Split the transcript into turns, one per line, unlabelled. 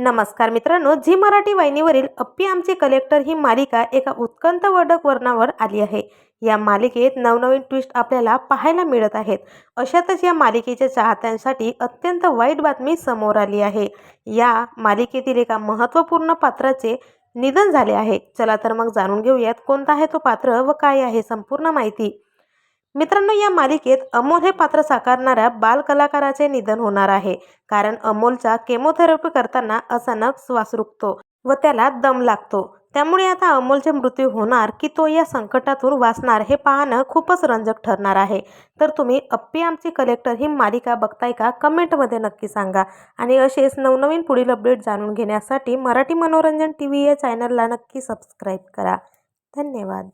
नमस्कार मित्रांनो झी मराठी वाहिनीवरील अप्पी आमचे कलेक्टर ही मालिका एका उत्कंठवर्धक वर्णावर आली आहे. या मालिकेत नवनवीन ट्विस्ट आपल्याला पाहायला मिळत आहेत. अशातच या मालिकेच्या चाहत्यांसाठी अत्यंत वाईट बातमी समोर आली आहे. या मालिकेतील एका महत्त्वपूर्ण पात्राचे निधन झाले आहे. चला तर मग जाणून घेऊयात कोणता आहे तो पात्र व काय आहे संपूर्ण माहिती. मित्रांनो या मालिकेत अमोल हे पात्र साकारणाऱ्या बालकलाकाराचे निधन होणार आहे. कारण अमोलचा केमोथेरपी करताना अचानक श्वास रुकतो व त्याला दम लागतो. त्यामुळे आता अमोलचे मृत्यू होणार की तो या संकटातून वाचणार हे पाहणं खूपच रंजक ठरणार आहे. तर तुम्ही अप्पी आमची कलेक्टर ही मालिका बघताय का? कमेंटमध्ये नक्की सांगा. आणि असेच नवनवीन पुढील अपडेट जाणून घेण्यासाठी मराठी मनोरंजन टी व्ही या चॅनलला नक्की सबस्क्राईब करा. धन्यवाद.